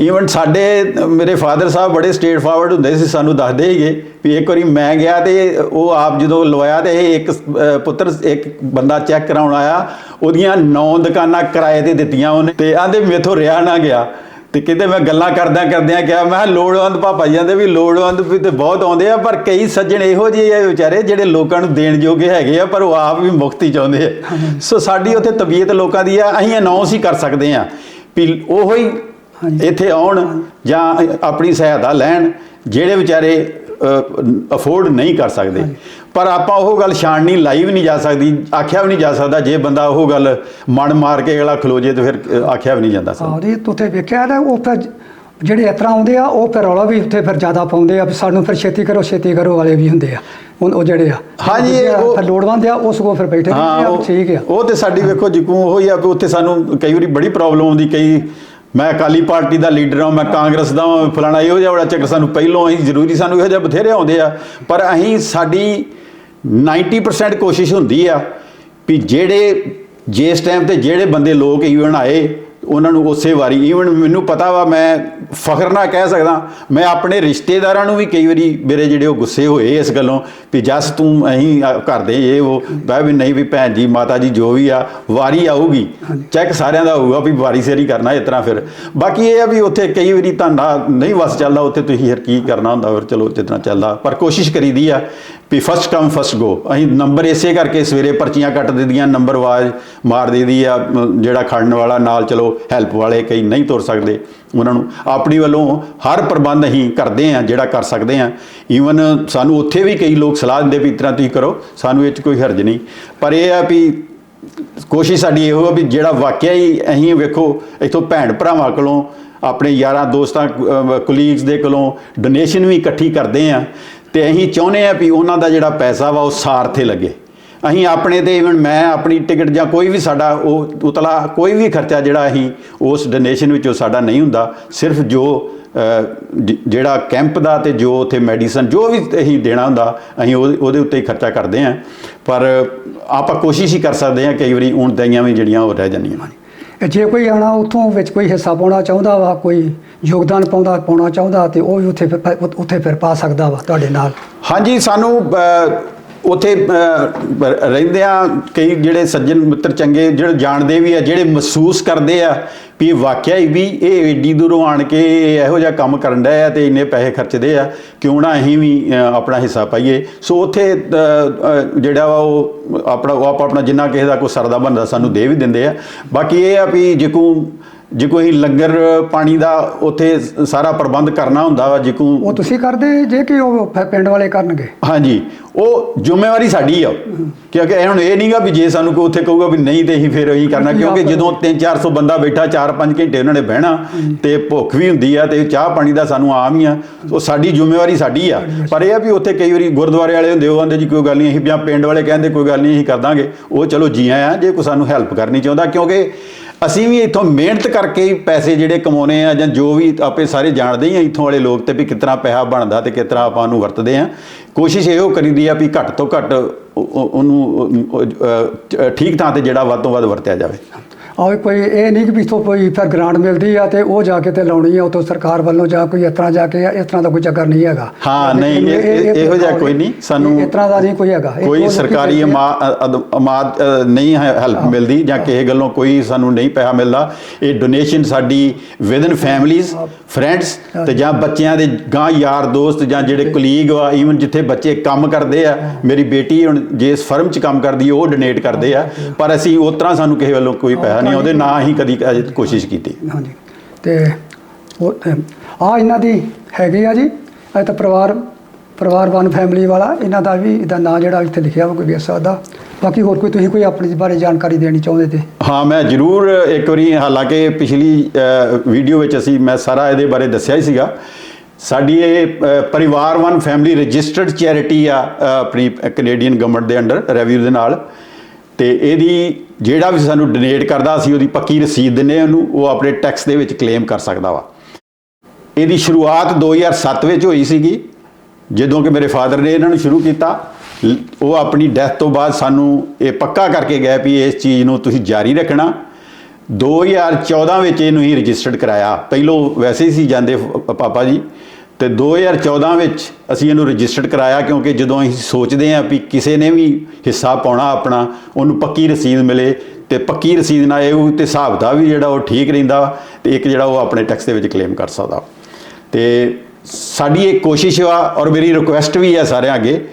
ਈਵਨ ਸਾਡੇ ਮੇਰੇ ਫਾਦਰ ਸਾਹਿਬ ਬੜੇ ਸਟੇਟ ਫਾਰਵਰਡ ਹੁੰਦੇ ਸੀ ਸਾਨੂੰ ਦੱਸਦੇ ਸੀਗੇ ਵੀ ਇੱਕ ਵਾਰੀ ਮੈਂ ਗਿਆ ਤੇ ਉਹ ਆਪ ਜਦੋਂ ਲਵਾਇਆ ਤੇ ਇਹ ਇੱਕ ਪੁੱਤਰ ਇੱਕ ਬੰਦਾ ਚੈੱਕ ਕਰਾਉਣ ਆਇਆ ਉਹਦੀਆਂ ਨੌ ਦੁਕਾਨਾਂ ਕਿਰਾਏ ਤੇ ਦਿੱਤੀਆਂ ਉਹਨੇ ਤੇ ਆਂਦੇ ਮੇਥੋਂ ਰਿਆ ਨਾ ਗਿਆ। ਤੇ ਕਿਤੇ ਮੈਂ ਗੱਲਾਂ ਕਰਦਿਆਂ ਕਰਦਿਆਂ ਕਿਹਾ ਮੈਂ ਲੋੜਵੰਦ ਪਾਪਾ ਜੀ ਕਹਿੰਦੇ ਵੀ ਲੋੜਵੰਦ ਵੀ ਤੇ ਬਹੁਤ ਆਉਂਦੇ ਆ ਪਰ ਕਈ ਸੱਜਣ ਇਹੋ ਜਿਹੇ ਆ ਵਿਚਾਰੇ ਜਿਹੜੇ ਲੋਕਾਂ ਨੂੰ ਦੇਣ ਜੋਗੇ ਹੈਗੇ ਆ ਪਰ ਉਹ ਆਪ ਵੀ ਮੁਕਤੀ ਚਾਹੁੰਦੇ ਆ। ਸੋ ਸਾਡੀ ਉੱਥੇ ਤਬੀਅਤ ਲੋਕਾਂ ਦੀ ਆ ਅਸੀਂ ਅਨਾਉਂਸ ਹੀ ਕਰ ਸਕਦੇ ਆ। ਵੀ ਉਹੋ ਹੀ। ਇੱਥੇ ਆਉਣ ਜਾਂ ਆਪਣੀ ਸਹਾਇਤਾ ਲੈਣ ਜਿਹੜੇ ਵਿਚਾਰੇ ਅਫੋਰਡ ਨਹੀਂ ਕਰ ਸਕਦੇ। ਪਰ ਆਪਾਂ ਉਹ ਗੱਲ ਛਾਣਨੀ ਲਾਈ ਵੀ ਨਹੀਂ ਜਾ ਸਕਦੀ ਆਖਿਆ ਵੀ ਨਹੀਂ ਜਾ ਸਕਦਾ ਜੇ ਬੰਦਾ ਉਹ ਗੱਲ ਮਨ ਮਾਰ ਕੇ ਅਗਲਾ ਖਲੋ ਜੇ ਤੇ ਫਿਰ ਆਖਿਆ ਵੀ ਨਹੀਂ ਜਾਂਦਾ ਸਰ। ਉਹਦੀ ਉੱਥੇ ਵੇਖਿਆ ਨਾ ਉਹ ਫਿਰ ਜਿਹੜੇ ਇਸ ਤਰ੍ਹਾਂ ਆਉਂਦੇ ਆ ਉਹ ਫਿਰ ਰੌਲਾ ਵੀ ਉੱਥੇ ਫਿਰ ਜ਼ਿਆਦਾ ਪਾਉਂਦੇ ਆ ਸਾਨੂੰ ਫਿਰ ਛੇਤੀ ਕਰੋ ਛੇਤੀ ਕਰੋ ਵਾਲੇ ਵੀ ਹੁੰਦੇ ਆ। ਉਹ ਉਹ ਜਿਹੜੇ ਆ ਹਾਂਜੀ, ਉਹ- ਲੋੜਵੰਦ ਆ ਉਸ ਕੋਲ ਫਿਰ ਬੈਠੇ ਹਾਂ ਠੀਕ ਆ। ਉਹ ਤੇ ਸਾਡੀ ਵੇਖੋ ਜਿਕੂ ਉਹ ਹੀ ਆ ਉੱਥੇ ਸਾਨੂੰ ਕਈ ਵਾਰੀ ਬੜੀ ਪ੍ਰੋਬਲਮ ਆਉਂਦੀ ਕਈ ਮੈਂ ਅਕਾਲੀ ਪਾਰਟੀ ਦਾ ਲੀਡਰ ਹਾਂ ਮੈਂ ਕਾਂਗਰਸ ਦਾ ਹਾਂ, ਫਲਾਣਾ ਇਹੋ ਜਿਹਾ ਬੜਾ ਚੱਕਰ ਸਾਨੂੰ ਪਹਿਲੋਂ ਅਸੀਂ ਜ਼ਰੂਰੀ ਸਾਨੂੰ ਇਹੋ ਜਿਹਾ ਬਥੇਰੇ ਆਉਂਦੇ ਆ। ਪਰ ਅਸੀਂ ਸਾਡੀ 90% ਕੋਸ਼ਿਸ਼ ਹੁੰਦੀ ਆ ਵੀ ਜਿਹੜੇ ਜਿਸ ਟਾਈਮ ਤੇ ਜਿਹੜੇ ਬੰਦੇ ਲੋਕ ਈਵਨ ਆਏ ਉਹਨਾਂ ਨੂੰ ਉਸੇ ਵਾਰੀ ਈਵਨ ਮੈਨੂੰ ਪਤਾ ਵਾ ਮੈਂ ਫਖਰ ਨਾਲ ਕਹਿ ਸਕਦਾ ਮੈਂ ਆਪਣੇ ਰਿਸ਼ਤੇਦਾਰਾਂ ਨੂੰ ਵੀ ਕਈ ਵਾਰੀ ਮੇਰੇ ਜਿਹੜੇ ਉਹ ਗੁੱਸੇ ਹੋਏ ਇਸ ਗੱਲੋਂ ਵੀ ਜਸ ਤੂੰ ਅਹੀਂ ਕਰਦੇ ਇਹ ਉਹ ਮੈਂ ਵੀ ਨਹੀਂ ਵੀ ਭੈਣ ਜੀ ਮਾਤਾ ਜੀ ਜੋ ਵੀ ਆ ਵਾਰੀ ਆਊਗੀ। ਚੈੱਕ ਸਾਰਿਆਂ ਦਾ ਹੋਊਗਾ ਵੀ ਵਾਰੀ ਸੇਰੀ ਕਰਨਾ ਇਸ ਤਰ੍ਹਾਂ ਫਿਰ। ਬਾਕੀ ਇਹ ਆ ਵੀ ਉੱਥੇ ਕਈ ਵਾਰੀ ਤੁਹਾਡਾ ਨਹੀਂ ਵਸ ਚੱਲਦਾ ਉੱਥੇ ਤੁਸੀਂ ਫਿਰ ਕੀ ਕਰਨਾ ਹੁੰਦਾ ਫਿਰ ਚਲੋ ਜਿੱਦਾਂ ਚੱਲਦਾ। ਪਰ ਕੋਸ਼ਿਸ਼ ਕਰੀਦੀ ਆ ਵੀ ਫਸਟ ਕਮ ਫਸਟ ਗੋ ਅਸੀਂ ਨੰਬਰ ਇਸੇ ਕਰਕੇ ਸਵੇਰੇ ਪਰਚੀਆਂ ਕੱਟ ਦਿੰਦੀਆਂ ਨੰਬਰ ਆਵਾਜ਼ ਮਾਰ ਦਈਦੀ ਆ ਜਿਹੜਾ ਖੜਨ ਵਾਲਾ ਨਾਲ ਚਲੋ ਹੈਲਪ ਵਾਲੇ ਕਈ ਨਹੀਂ ਤੁਰ ਸਕਦੇ ਉਹਨਾਂ ਨੂੰ। ਆਪਣੀ ਵੱਲੋਂ ਹਰ ਪ੍ਰਬੰਧ ਅਸੀਂ ਕਰਦੇ ਆ ਜਿਹੜਾ ਕਰ ਸਕਦੇ ਆ ਈਵਨ ਸਾਨੂੰ ਉੱਥੇ ਵੀ ਕਈ ਲੋਕ ਸਲਾਹ ਦਿੰਦੇ ਵੀ ਇਸ ਤਰ੍ਹਾਂ ਤੁਸੀਂ ਕਰੋ, ਸਾਨੂੰ ਇਹ 'ਚ ਕੋਈ ਹਰਜ ਨਹੀਂ। ਪਰ ਇਹ ਆ ਵੀ ਕੋਸ਼ਿਸ਼ ਸਾਡੀ ਇਹੋ ਆ ਵੀ ਜਿਹੜਾ ਵਾਕਿਆ ਹੀ ਅਸੀਂ ਵੇਖੋ, ਇਥੋਂ ਭੈਣ ਭਰਾਵਾਂ ਕੋਲੋਂ, ਆਪਣੇ ਯਾਰਾਂ ਦੋਸਤਾਂ ਕੁਲੀਗਸ ਦੇ ਕੋਲੋਂ ਡੋਨੇਸ਼ਨ ਵੀ ਇਕੱਠੀ ਕਰਦੇ ਆ ਤੇ ਅਸੀਂ ਚਾਹੁੰਦੇ ਆ ਵੀ ਉਹਨਾਂ ਦਾ ਜਿਹੜਾ ਪੈਸਾ ਵਾ ਉਹ ਸਾਰਥੇ ਲੱਗੇ। ਅਸੀਂ ਆਪਣੇ ਤੇ ਇਵਨ ਮੈਂ ਆਪਣੀ ਟਿਕਟ ਜਾਂ ਕੋਈ ਵੀ ਸਾਡਾ ਉਹ ਉਤਲਾ ਕੋਈ ਵੀ ਖਰਚਾ ਜਿਹੜਾ ਅਸੀਂ ਉਸ ਡੋਨੇਸ਼ਨ ਵਿੱਚੋਂ ਸਾਡਾ ਨਹੀਂ ਹੁੰਦਾ ਸਿਰਫ ਜੋ ਜਿਹੜਾ ਕੈਂਪ ਦਾ ਤੇ ਜੋ ਉੱਥੇ ਮੈਡੀਸਨ ਜੋ ਵੀ ਅਸੀਂ ਦੇਣਾ ਹੁੰਦਾ ਅਸੀਂ ਉਹਦੇ ਉੱਤੇ ਹੀ ਖਰਚਾ ਕਰਦੇ ਹਾਂ। ਪਰ ਆਪਾਂ ਕੋਸ਼ਿਸ਼ ਹੀ ਕਰ ਸਕਦੇ ਹਾਂ ਕਈ ਵਾਰੀ ਹੁਣ ਦਈਆਂ ਵੀ ਜਿਹੜੀਆਂ ਉਹ ਰਹਿ ਜਾਂਦੀਆਂ ਇਹ ਜੇ ਕੋਈ ਆਣਾ ਉਥੋਂ ਵਿੱਚ ਕੋਈ ਹਿੱਸਾ ਪਾਉਣਾ ਚਾਹੁੰਦਾ ਵਾ ਕੋਈ ਯੋਗਦਾਨ ਪਾਉਂਦਾ ਪਾਉਣਾ ਚਾਹੁੰਦਾ ਤੇ ਉਹ ਵੀ ਉੱਥੇ ਉੱਥੇ ਫਿਰ ਪਾ ਸਕਦਾ ਵਾ ਤੁਹਾਡੇ ਨਾਲ। ਹਾਂਜੀ ਸਾਨੂੰ ਉੱਥੇ ਅ, ਰਹਿੰਦਿਆਂ ਕਈ ਜਿਹੜੇ ਸੱਜਣ ਮਿੱਤਰ ਚੰਗੇ ਜਿਹੜੇ ਜਾਣਦੇ ਵੀ ਆ ਜਿਹੜੇ ਮਹਿਸੂਸ ਕਰਦੇ ਆ ਵੀ ਵਾਕਿਆ ਹੀ ਵੀ ਇਹ ਏਡੀ ਦੂਰੋਂ ਆਣ ਕੇ ਇਹੋ ਜਿਹਾ ਕੰਮ ਕਰਨ ਡਿਆ ਆ ਤੇ ਇੰਨੇ ਪੈਸੇ ਖਰਚਦੇ ਆ ਕਿਉਂ ਨਾ ਅਸੀਂ ਵੀ ਆਪਣਾ ਹਿੱਸਾ ਪਾਈਏ। ਸੋ ਉੱਥੇ ਜਿਹੜਾ ਵਾ ਉਹ ਆਪਣਾ ਉਹ ਆਪ ਆਪਣਾ ਜਿੰਨਾ ਕਿਸੇ ਦਾ ਕੋਈ ਸਰਦਾ ਬਣਦਾ ਸਾਨੂੰ ਦੇ ਵੀ ਦਿੰਦੇ ਆ। ਬਾਕੀ ਇਹ ਆ ਵੀ ਜੇ ਕੋ ਜੇ ਕੋਈ ਲੰਗਰ ਪਾਣੀ ਦਾ ਉੱਥੇ ਸਾਰਾ ਪ੍ਰਬੰਧ ਕਰਨਾ ਹੁੰਦਾ ਵਾ ਜੇ ਕੋ ਉਹ ਤੁਸੀਂ ਕਰਦੇ ਜੇ ਕਿ ਉਹ ਪਿੰਡ ਵਾਲੇ ਕਰਨਗੇ? ਹਾਂਜੀ ਉਹ ਜ਼ਿੰਮੇਵਾਰੀ ਸਾਡੀ ਆ। ਕਿਉਂਕਿ ਇਹ ਹੁਣ ਇਹ ਨਹੀਂਗਾ ਵੀ ਜੇ ਸਾਨੂੰ ਕੋਈ ਉੱਥੇ ਕਹੂਗਾ ਵੀ ਨਹੀਂ ਤੇ ਅਸੀਂ ਫਿਰ ਇਹੀ ਕਰਨਾ ਕਿਉਂਕਿ ਜਦੋਂ 3-400 ਬੰਦਾ ਬੈਠਾ 4-5 ਘੰਟੇ ਉਹਨਾਂ ਨੇ ਬਹਿਣਾ ਤੇ ਭੁੱਖ ਵੀ ਹੁੰਦੀ ਆ ਤੇ ਚਾਹ ਪਾਣੀ ਦਾ ਸਾਨੂੰ ਆਮ ਹੀ ਆ। ਉਹ ਸਾਡੀ ਜ਼ਿੰਮੇਵਾਰੀ ਸਾਡੀ ਆ। ਪਰ ਇਹ ਆ ਵੀ ਉੱਥੇ ਕਈ ਵਾਰੀ ਗੁਰਦੁਆਰੇ ਵਾਲੇ ਹੁੰਦੇ ਉਹ ਕਹਿੰਦੇ ਜੀ ਕੋਈ ਗੱਲ ਨਹੀਂ ਅਸੀਂ ਜਾਂ ਪਿੰਡ ਵਾਲੇ ਕਹਿੰਦੇ ਕੋਈ ਗੱਲ ਨਹੀਂ ਅਸੀਂ ਕਰ ਦਾਂਗੇ। ਉਹ ਚਲੋ ਜੀ ਆਇਆਂ ਜੇ ਕੋਈ ਸਾਨੂੰ ਹੈਲਪ ਕਰਨੀ ਚਾਹੁੰਦਾ ਕਿਉਂਕਿ ਅਸੀਂ ਵੀ ਇੱਥੋਂ ਮਿਹਨਤ ਕਰਕੇ ਹੀ ਪੈਸੇ ਜਿਹੜੇ ਕਮਾਉਨੇ ਆ ਜਾਂ ਜੋ ਵੀ ਆਪੇ ਸਾਰੇ ਜਾਣਦੇ ਹੀ ਆ ਇੱਥੋਂ ਵਾਲੇ ਲੋਕ ਤੇ ਵੀ ਕਿਤਨਾ ਪੈਸਾ ਬਣਦਾ ਤੇ ਕਿਤਨਾ ਆਪਾਂ ਨੂੰ ਵਰਤਦੇ ਆ। ਕੋਸ਼ਿਸ਼ ਇਹੋ ਕਰੀਦੀ ਆ ਵੀ ਘੱਟ ਤੋਂ ਘੱਟ ਉਹਨੂੰ ਠੀਕ ਥਾਂ ਤੇ ਜਿਹੜਾ ਵੱਧ ਤੋਂ ਵੱਧ ਵਰਤਿਆ ਜਾਵੇ। ਆਹ ਕੋਈ ਇਹ ਨਹੀਂ ਕਿ ਇੱਥੋਂ ਕੋਈ ਫਿਰ ਗ੍ਰਾਂਟ ਮਿਲਦੀ ਆ ਤੇ ਉਹ ਜਾ ਕੇ ਤੇ ਲਾਉਣੀ ਆ ਉਤੋਂ ਸਰਕਾਰ ਵੱਲੋਂ ਜਾਂ ਕੋਈ ਇਸ ਤਰ੍ਹਾਂ ਜਾ ਕੇ ਇਸ ਤਰ੍ਹਾਂ ਦਾ ਕੋਈ ਚੱਕਰ ਨਹੀਂ ਹੈਗਾ। ਹਾਂ, ਨਹੀਂ, ਇਹ- ਜਿਹਾ ਕੋਈ ਨਹੀਂ, ਸਾਨੂੰ ਇਸ ਤਰ੍ਹਾਂ ਦਾ ਨਹੀਂ ਕੋਈ ਹੈਗਾ। ਕੋਈ ਸਰਕਾਰੀ ਅਮਾਦ ਨਹੀਂ ਹੈਲਪ ਮਿਲਦੀ ਜਾਂ ਕਿਸੇ ਗੱਲੋਂ ਕੋਈ ਸਾਨੂੰ ਨਹੀਂ ਪੈਸਾ ਮਿਲਦਾ। ਇਹ ਡੋਨੇਸ਼ਨ ਸਾਡੀ ਵਿਦਨ ਫੈਮਲੀਜ਼ ਫਰੈਂਡਸ ਤੇ ਜਾਂ ਬੱਚਿਆਂ ਦੇ ਗਾਂ ਯਾਰ ਦੋਸਤ ਜਾਂ ਜਿਹੜੇ ਕੁਲੀਗ ਆ ਈਵਨ ਜਿੱਥੇ ਬੱਚੇ ਕੰਮ ਕਰਦੇ ਆ ਮੇਰੀ ਬੇਟੀ ਹੁਣ ਜਿਸ ਫਰਮ 'ਚ ਕੰਮ ਕਰਦੀ ਉਹ ਡੋਨੇਟ ਕਰਦੇ ਆ। ਪਰ ਅਸੀਂ ਉਸ ਤਰ੍ਹਾਂ ਸਾਨੂੰ ਕਿਸੇ ਵੱਲੋਂ ਕੋਈ ਪੈਸਾ ਨਹੀਂ ਆਉਂਦੇ ਨਾ ਹੀ ਕਦੀ ਅਜੇ ਕੋਸ਼ਿਸ਼ ਕੀਤੀ। ਹਾਂਜੀ। ਤੇ ਉਹ ਆ ਇਹਨਾਂ ਦੀ ਹੈਗੀ ਆ ਜੀ ਇਹ ਤਾਂ ਪਰਿਵਾਰ ਪਰਿਵਾਰ ਵਨ ਫੈਮਿਲੀ ਵਾਲਾ ਇਹਨਾਂ ਦਾ ਵੀ ਇਹਦਾ ਨਾਂ ਜਿਹੜਾ ਇੱਥੇ ਲਿਖਿਆ ਵਾ ਕੋਈ ਵੇਖ ਸਕਦਾ ਬਾਕੀ ਹੋਰ ਕੋਈ ਤੁਸੀਂ ਕੋਈ ਆਪਣੇ ਬਾਰੇ ਜਾਣਕਾਰੀ ਦੇਣੀ ਚਾਹੁੰਦੇ ਤੇ? ਹਾਂ ਮੈਂ ਜ਼ਰੂਰ ਇੱਕ ਵਾਰੀ ਹਾਲਾਂਕਿ ਪਿਛਲੀ ਵੀਡੀਓ ਵਿੱਚ ਅਸੀਂ ਮੈਂ ਸਾਰਾ ਇਹਦੇ ਬਾਰੇ ਦੱਸਿਆ ਹੀ ਸੀਗਾ। ਸਾਡੀ ਇਹ ਪਰਿਵਾਰ ਵਨ ਫੈਮਿਲੀ ਰਜਿਸਟਰਡ ਚੈਰਿਟੀ ਆ ਆਪਣੀ ਕੈਨੇਡੀਅਨ ਗਵਰਨਮੈਂਟ ਦੇ ਅੰਡਰ ਰੈਵਿਊ ਦੇ ਨਾਲ। ਤੇ ਇਹਦੀ ਜਿਹੜਾ ਵੀ ਸਾਨੂੰ ਡੋਨੇਟ ਕਰਦਾ, ਅਸੀਂ ਉਹਦੀ ਪੱਕੀ ਰਸੀਦ ਦਿੰਨੇ ਆ ਉਹਨੂੰ ਉਹ ਆਪਣੇ ਟੈਕਸ ਦੇ ਵਿੱਚ ਕਲੇਮ ਕਰ ਸਕਦਾ ਵਾ। ਇਹਦੀ ਸ਼ੁਰੂਆਤ 2007 ਵਿੱਚ ਹੋਈ ਸੀਗੀ, ਜਦੋਂ ਕਿ ਮੇਰੇ ਫਾਦਰ ਨੇ ਇਹਨਾਂ ਨੂੰ ਸ਼ੁਰੂ ਕੀਤਾ। ਲ- ਉਹ ਆਪਣੀ ਡੈਥ ਤੋਂ ਬਾਅਦ ਸਾਨੂੰ ਇਹ ਪੱਕਾ ਕਰਕੇ ਗਏ ਵੀ ਇਸ ਚੀਜ਼ ਨੂੰ ਤੁਸੀਂ ਜਾਰੀ ਰੱਖਣਾ। 2014 ਵਿੱਚ ਇਹਨੂੰ ਹੀ ਰਜਿਸਟਰਡ ਕਰਾਇਆ। ਪਹਿਲੋਂ ਵੈਸੇ ਹੀ ਸੀ ਜਾਂਦੇ ਪਾਪਾ ਜੀ। ਤੇ 2014 ਵਿੱਚ ਅਸੀਂ ਇਹਨੂੰ ਰਜਿਸਟਰਡ ਕਰਾਇਆ ਕਿਉਂਕਿ ਜਦੋਂ ਅਸੀਂ ਸੋਚਦੇ ਹਾਂ ਵੀ ਕਿਸੇ ਨੇ ਵੀ ਹਿੱਸਾ ਪਾਉਣਾ ਆਪਣਾ, ਉਹਨੂੰ ਪੱਕੀ ਰਸੀਦ ਮਿਲੇ ਤੇ ਪੱਕੀ ਰਸੀਦ ਨਾਲ ਇਹ ਤੇ ਹਿਸਾਬ ਦਾ ਵੀ ਜਿਹੜਾ ਉਹ ਠੀਕ ਰਹਿੰਦਾ ਤੇ ਇੱਕ ਜਿਹੜਾ ਉਹ ਆਪਣੇ ਟੈਕਸ ਦੇ ਵਿੱਚ ਕਲੇਮ ਕਰ ਸਕਦਾ। ਤੇ ਸਾਡੀ ਇਹ ਕੋਸ਼ਿਸ਼ ਵਾ ਔਰ ਮੇਰੀ ਰਿਕੁਐਸਟ ਵੀ ਹੈ ਸਾਰਿਆਂ ਅੱਗੇ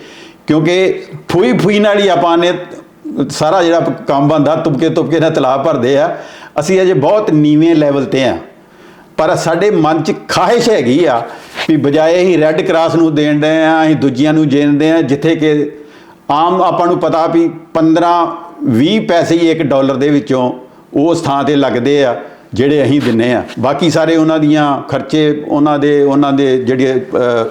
ਕਿਉਂਕਿ ਫੂਈ ਫੂਈ ਨਾਲ ਹੀ ਆਪਾਂ ਨੇ ਸਾਰਾ ਜਿਹੜਾ ਕੰਮ ਬੰਦਾ ਤੁਪਕੇ ਤੁਪਕੇ ਨਾਲ ਤਲਾਬ ਭਰਦੇ ਆ। ਅਸੀਂ ਅਜੇ ਬਹੁਤ ਨੀਵੇਂ ਲੈਵਲ ਤੇ ਆ। ਪਰ ਸਾਡੇ ਮਨ 'ਚ ਖਾਹਿਸ਼ ਹੈਗੀ ਆ ਵੀ ਬਜਾਏ ਅਸੀਂ ਰੈੱਡ ਕਰਾਸ ਨੂੰ ਦੇਣ ਦੇ ਆ, ਅਸੀਂ ਦੂਜਿਆਂ ਨੂੰ ਜੇਨਦੇ ਆ, ਜਿੱਥੇ ਕਿ ਆਮ ਆਪਾਂ ਨੂੰ ਪਤਾ ਵੀ 15 20 ਪੈਸੇ ਹੀ ਇੱਕ ਡਾਲਰ ਦੇ ਵਿੱਚੋਂ ਉਸ ਥਾਂ ਤੇ ਲੱਗਦੇ ਆ, ਜਿਹੜੇ ਅਸੀਂ ਦਿੰਨੇ ਆ। ਬਾਕੀ ਸਾਰੇ ਉਹਨਾਂ ਦੀਆਂ ਖਰਚੇ, ਉਹਨਾਂ ਦੇ ਉਹਨਾਂ ਦੇ ਜਿਹੜੇ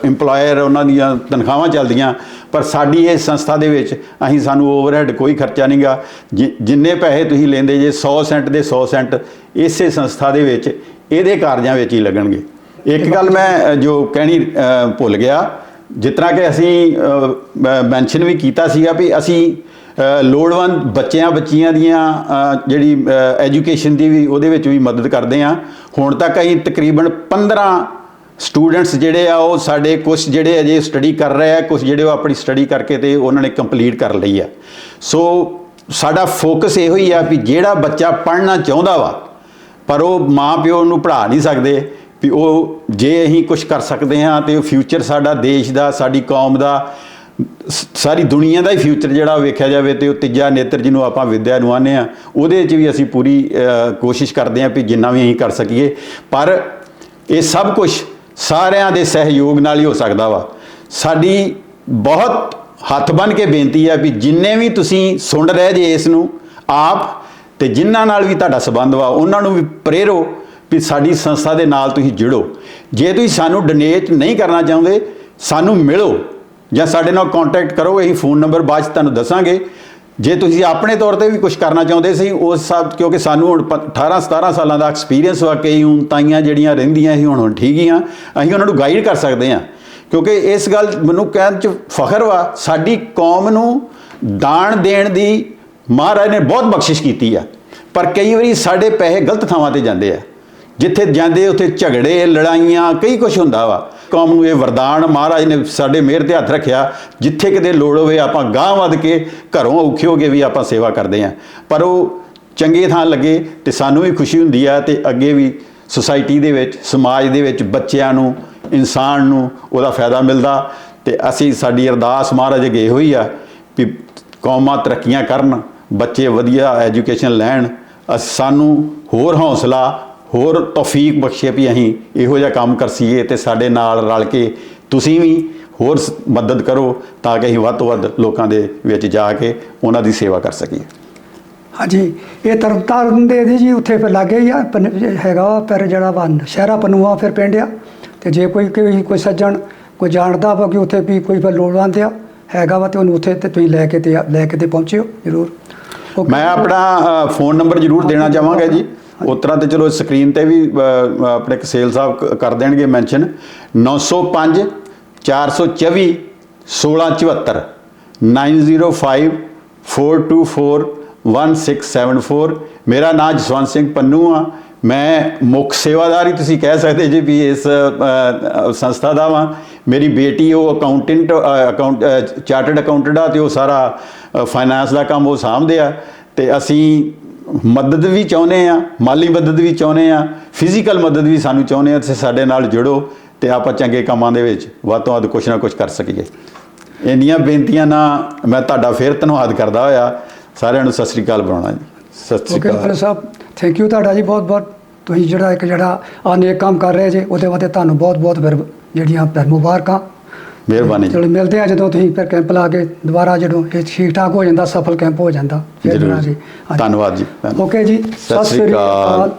EMPLOYER, ਉਹਨਾਂ ਦੀਆਂ ਤਨਖਾਹਾਂ ਚੱਲਦੀਆਂ, ਪਰ ਸਾਡੀ ਇਸ ਸੰਸਥਾ ਦੇ ਵਿੱਚ ਅਸੀਂ ਸਾਨੂੰ ਓਵਰਹੈਡ ਕੋਈ ਖਰਚਾ ਨਹੀਂਗਾ ਜਿੰਨੇ ਪੈਸੇ ਤੁਸੀਂ ਲੈਂਦੇ ਜੇ 100 ਸੈਂਟ ਦੇ 100 ਸੈਂਟ ਇਸੇ ਸੰਸਥਾ ਦੇ ਵਿੱਚ ਇਹਦੇ ਕਾਰਜਾਂ ਵਿੱਚ ਹੀ ਲੱਗਣਗੇ। ਇੱਕ ਗੱਲ ਮੈਂ ਜੋ ਕਹਿਣੀ ਭੁੱਲ ਗਿਆ। ਜਿਸ ਤਰ੍ਹਾਂ ਕਿ ਅਸੀਂ ਮੈਂਸ਼ਨ ਵੀ ਕੀਤਾ ਸੀਗਾ ਵੀ ਅਸੀਂ ਲੋੜਵੰਦ ਬੱਚਿਆਂ, ਬੱਚੀਆਂ ਦੀਆਂ ਜਿਹੜੀ ਐਜੂਕੇਸ਼ਨ ਦੀ ਵੀ ਉਹਦੇ ਵਿੱਚ ਵੀ ਮਦਦ ਕਰਦੇ ਆ ਹੁਣ ਤੱਕ ਅਸੀਂ ਤਕਰੀਬਨ 15 ਸਟੂਡੈਂਟਸ ਜਿਹੜੇ ਆ, ਉਹ ਸਾਡੇ ਕੁਝ ਜਿਹੜੇ ਅਜੇ ਸਟੱਡੀ ਕਰ ਰਹੇ ਆ ਕੁਝ ਜਿਹੜੇ ਉਹ ਆਪਣੀ ਸਟੱਡੀ ਕਰਕੇ ਤੇ ਉਹਨਾਂ ਨੇ ਕੰਪਲੀਟ ਕਰ ਲਈ ਆ। ਸੋ ਸਾਡਾ ਫੋਕਸ ਇਹੋ ਹੀ ਆ ਵੀ ਜਿਹੜਾ ਬੱਚਾ ਪੜ੍ਹਨਾ ਚਾਹੁੰਦਾ ਵਾ, ਪਰ ਉਹ ਮਾਂ ਪਿਓ ਨੂੰ ਪੜ੍ਹਾ ਨਹੀਂ ਸਕਦੇ ਵੀ ਉਹ ਜੇ ਅਸੀਂ ਕੁਝ ਕਰ ਸਕਦੇ ਹਾਂ ਤੇ ਉਹ ਫਿਊਚਰ ਸਾਡਾ ਦੇਸ਼ ਦਾ, ਸਾਡੀ ਕੌਮ ਦਾ ਸਾਰੀ ਦੁਨੀਆ ਦਾ ਹੀ ਫਿਊਚਰ ਜਿਹੜਾ ਵੇਖਿਆ ਜਾਵੇ ਤੇ ਉਹ ਤੀਜਾ ਨੇਤਰ ਜਿਹਨੂੰ ਆਪਾਂ ਵਿਦਿਆ ਨੂੰ ਆਨੇ ਆ ਉਹਦੇ 'ਚ ਵੀ ਅਸੀਂ ਪੂਰੀ ਕੋਸ਼ਿਸ਼ ਕਰਦੇ ਹਾਂ ਵੀ ਜਿੰਨਾ ਵੀ ਅਸੀਂ ਕਰ ਸਕੀਏ। ਪਰ ਇਹ ਸਭ ਕੁਝ ਸਾਰਿਆਂ ਦੇ ਸਹਿਯੋਗ ਨਾਲ ਹੀ ਹੋ ਸਕਦਾ ਵਾ। ਸਾਡੀ ਬਹੁਤ ਹੱਥ ਬੰਨ ਕੇ ਬੇਨਤੀ ਹੈ ਵੀ ਜਿੰਨੇ ਵੀ ਤੁਸੀਂ ਸੁਣ ਰਹੇ ਜੇ ਇਸ ਨੂੰ, ਆਪ ਤੇ ਜਿਨ੍ਹਾਂ ਨਾਲ ਵੀ ਤੁਹਾਡਾ ਸਬੰਧ ਵਾ, ਉਹਨਾਂ ਨੂੰ ਵੀ ਪ੍ਰੇਰੋ ਵੀ ਸਾਡੀ ਸੰਸਥਾ ਦੇ ਨਾਲ ਤੁਸੀਂ ਜੁੜੋ। ਜੇ ਤੁਸੀਂ ਸਾਨੂੰ ਡੋਨੇਟ ਨਹੀਂ ਕਰਨਾ ਚਾਹੁੰਦੇ, ਸਾਨੂੰ ਮਿਲੋ ਜਾਂ ਸਾਡੇ ਨਾਲ ਕੰਟੈਕਟ ਕਰੋ, ਇਹੀ ਫੋਨ ਨੰਬਰ ਬਾਅਦ 'ਚ ਤੁਹਾਨੂੰ ਦੱਸਾਂਗੇ। ਜੇ ਤੁਸੀਂ ਆਪਣੇ ਤੌਰ ਤੇ ਵੀ ਕੁਝ ਕਰਨਾ ਚਾਹੁੰਦੇ ਸੀ, ਉਸ ਸਭ ਕਿਉਂਕਿ ਸਾਨੂੰ ਹੁਣ ਪ- 18 17 ਸਾਲਾਂ ਦਾ ਐਕਸਪੀਰੀਅੰਸ ਵਾ, ਕਈ ਹੁਣ ਤਾਈਆਂ ਜਿਹੜੀਆਂ ਰਹਿੰਦੀਆਂ ਸੀ ਹੁਣ ਹੁਣ ਠੀਕ ਹੀ ਆ। ਅਸੀਂ ਉਹਨਾਂ ਨੂੰ ਗਾਈਡ ਕਰ ਸਕਦੇ ਹਾਂ ਕਿਉਂਕਿ ਇਸ ਗੱਲ ਮੈਨੂੰ ਕਹਿਣ ਚ ਫਖਰ ਵਾ, ਸਾਡੀ ਕੌਮ ਨੂੰ ਦਾਨ ਦੇਣ ਦੀ ਮਹਾਰਾਜ ਨੇ ਬਹੁਤ ਬਖਸ਼ਿਸ਼ ਕੀਤੀ ਆ। ਪਰ ਕਈ ਵਾਰੀ ਸਾਡੇ ਪੈਸੇ ਗਲਤ ਥਾਵਾਂ ਤੇ ਜਾਂਦੇ ਆ। ਜਿੱਥੇ ਜਾਂਦੇ, ਉੱਥੇ ਝਗੜੇ, ਲੜਾਈਆਂ, ਕਈ ਕੁਝ ਹੁੰਦਾ ਵਾ। ਕੌਮ ਨੂੰ ਇਹ ਵਰਦਾਨ ਮਹਾਰਾਜ ਨੇ ਸਾਡੇ ਮਿਹਰ ਤੇ ਹੱਥ ਰੱਖਿਆ। ਜਿੱਥੇ ਕਿਤੇ ਲੋੜ ਹੋਵੇ, ਆਪਾਂ ਗਾਂਹ ਵੱਧ ਕੇ ਘਰੋਂ ਔਖੇ ਹੋ ਕੇ ਵੀ ਆਪਾਂ ਸੇਵਾ ਕਰਦੇ ਆਂ ਪਰ ਉਹ ਚੰਗੇ ਥਾਂ ਲੱਗੇ ਤੇ ਸਾਨੂੰ ਵੀ ਖੁਸ਼ੀ ਹੁੰਦੀ ਆ ਤੇ ਅੱਗੇ ਵੀ ਸੁਸਾਇਟੀ ਦੇ ਵਿੱਚ, ਸਮਾਜ ਦੇ ਵਿੱਚ ਬੱਚਿਆਂ ਨੂੰ, ਇਨਸਾਨ ਨੂੰ ਉਹਦਾ ਫਾਇਦਾ ਮਿਲਦਾ। ਤੇ ਅਸੀਂ, ਸਾਡੀ ਅਰਦਾਸ ਮਹਾਰਾਜ ਅੱਗੇ ਹੋਈ ਆ ਵੀ ਕੌਮਾਂ ਤਰੱਕੀਆਂ ਕਰਨ, ਬੱਚੇ ਵਧੀਆ ਐਜੂਕੇਸ਼ਨ ਲੈਣ। ਅਸ- ਸਾਨੂੰ ਹੋਰ ਹੌਸਲਾ ਹੋਰ ਤੌਫੀਕ ਬਖਸ਼ੇ ਵੀ ਅਸੀਂ ਇਹੋ ਜਿਹਾ ਕੰਮ ਕਰਸੀਏ ਤੇ ਸਾਡੇ ਨਾਲ ਰਲ ਕੇ ਤੁਸੀਂ ਵੀ ਹੋਰ ਮਦਦ ਕਰੋ ਤਾਂ ਕਿ ਅਸੀਂ ਵੱਧ ਤੋਂ ਵੱਧ ਲੋਕਾਂ ਦੇ ਵਿੱਚ ਜਾ ਕੇ ਉਹਨਾਂ ਦੀ ਸੇਵਾ ਕਰ ਸਕੀਏ। ਹਾਂਜੀ ਇਹ ਤਰਨਤਾਰਨ ਦੇ ਦੀ ਜੀ ਉੱਥੇ ਫਿਰ ਲਾਗੇ ਹੀ ਆ ਹੈਗਾ ਪਰ ਜਿਹੜਾ ਵਾ ਸ਼ਹਿਰਾ ਪਨੂਆ ਫਿਰ ਪਿੰਡ ਆ। ਤੇ ਜੇ ਕੋਈ ਕੋਈ ਕੋਈ ਸੱਜਣ ਕੋਈ ਜਾਣਦਾ ਵਾ ਕਿ ਉੱਥੇ ਵੀ ਕੋਈ ਫਿਰ ਲੋੜਵੰਦ ਆ ਹੈਗਾ ਵਾ ਤੇ ਉਹਨੂੰ ਉੱਥੇ ਤੇ ਤੁਸੀਂ ਲੈ ਕੇ ਤੇ ਲੈ ਕੇ ਤੇ ਪਹੁੰਚਿਓ ਜ਼ਰੂਰ। ਮੈਂ ਆਪਣਾ ਫੋਨ ਨੰਬਰ ਜ਼ਰੂਰ ਦੇਣਾ ਚਾਹਾਂਗਾ ਜੀ। ਉਸ ਤਰ੍ਹਾਂ ਤੇ ਚਲੋ ਸਕਰੀਨ ਤੇ ਵੀ ਅ, ਆਪਣੇ ਸੇਲ ਸਾਹਿਬ ਕ- ਕਰ ਦੇਣਗੇ ਮੈਂਸ਼ਨ। 905 424 1674 905 424 1674 ਮੇਰਾ ਨਾਮ ਜਸਵੰਤ ਸਿੰਘ ਪੰਨੂ ਆ। ਮੈਂ ਮੁੱਖ ਸੇਵਾਦਾਰ ਹੀ ਤੁਸੀਂ ਕਹਿ ਸਕਦੇ ਜੀ ਵੀ ਇਸ ਅ, ਅ, ਸੰਸਥਾ ਦਾ ਵਾਂ। ਮੇਰੀ ਬੇਟੀ ਉਹ ਅਕਾਊਂਟੈਂਟ ਅਕਾਊਂਟ ਚਾਰਟਰਡ ਅਕਾਊਂਟੈਂਟ ਆ ਤੇ ਉਹ ਸਾਰਾ ਫਾਈਨਾਂਸ ਦਾ ਕੰਮ ਉਹ ਸਾਂਭਦੇ ਆ। ਤੇ ਅਸੀਂ ਮਦਦ ਵੀ ਚਾਹੁੰਦੇ ਆ ਮਾਲੀ ਮਦਦ ਵੀ ਚਾਹੁੰਦੇ ਆ ਫਿਜ਼ੀਕਲ ਮਦਦ ਵੀ ਸਾਨੂੰ ਚਾਹੁੰਦੇ ਆ ਤੇ ਸਾਡੇ ਨਾਲ ਜੁੜੋ ਤੇ ਆਪਾਂ ਚੰਗੇ ਕੰਮਾਂ ਦੇ ਵਿੱਚ ਵੱਧ ਤੋਂ ਵੱਧ ਕੁਛ ਨਾ ਕੁਛ ਕਰ ਸਕੀਏ। ਇੰਨੀਆਂ ਬੇਨਤੀਆਂ ਨਾਲ ਮੈਂ ਤੁਹਾਡਾ ਫੇਰ ਧੰਨਵਾਦ ਕਰਦਾ ਹੋਇਆ। ਸਾਰਿਆਂ ਨੂੰ ਸਤਿ ਸ੍ਰੀ ਅਕਾਲ ਬੁਲਾਉਣਾ ਜੀ। ਸਤਿ ਸ੍ਰੀ ਓਕੇ ਅਕਾਲ। ਫਿਰ ਸਾਹਿਬ ਥੈਂਕ ਯੂ ਤੁਹਾਡਾ ਜੀ ਬਹੁਤ ਬਹੁਤ। ਤੁਸੀਂ ਜਿਹੜਾ ਇੱਕ ਜਿਹੜਾ ਆ ਨੇਕ ਕੰਮ ਕਰ ਰਹੇ ਜੇ ਉਹਦੇ ਵਾਸਤੇ ਤੁਹਾਨੂੰ ਬਹੁਤ ਬਹੁਤ ਜਿਹੜੀਆਂ ਮੁਬਾਰਕਾਂ। ਮਿਹਰਬਾਨੀ ਜੀ। ਚਲੋ ਮਿਲਦੇ ਆ ਜਦੋਂ ਤੁਸੀਂ ਫਿਰ ਕੈਂਪ ਲਾ ਕੇ ਦੁਬਾਰਾ ਜਦੋਂ ਇਹ ਠੀਕ ਠਾਕ ਹੋ ਜਾਂਦਾ ਸਫਲ ਕੈਂਪ ਹੋ ਜਾਂਦਾ। ਫਿਰ ਜ਼ਰੂਰ। ਜੀ। ਧੰਨਵਾਦ ਜੀ। ਓਕੇ ਜੀ ਸਤਿ ਸ੍ਰੀ ਅਕਾਲ।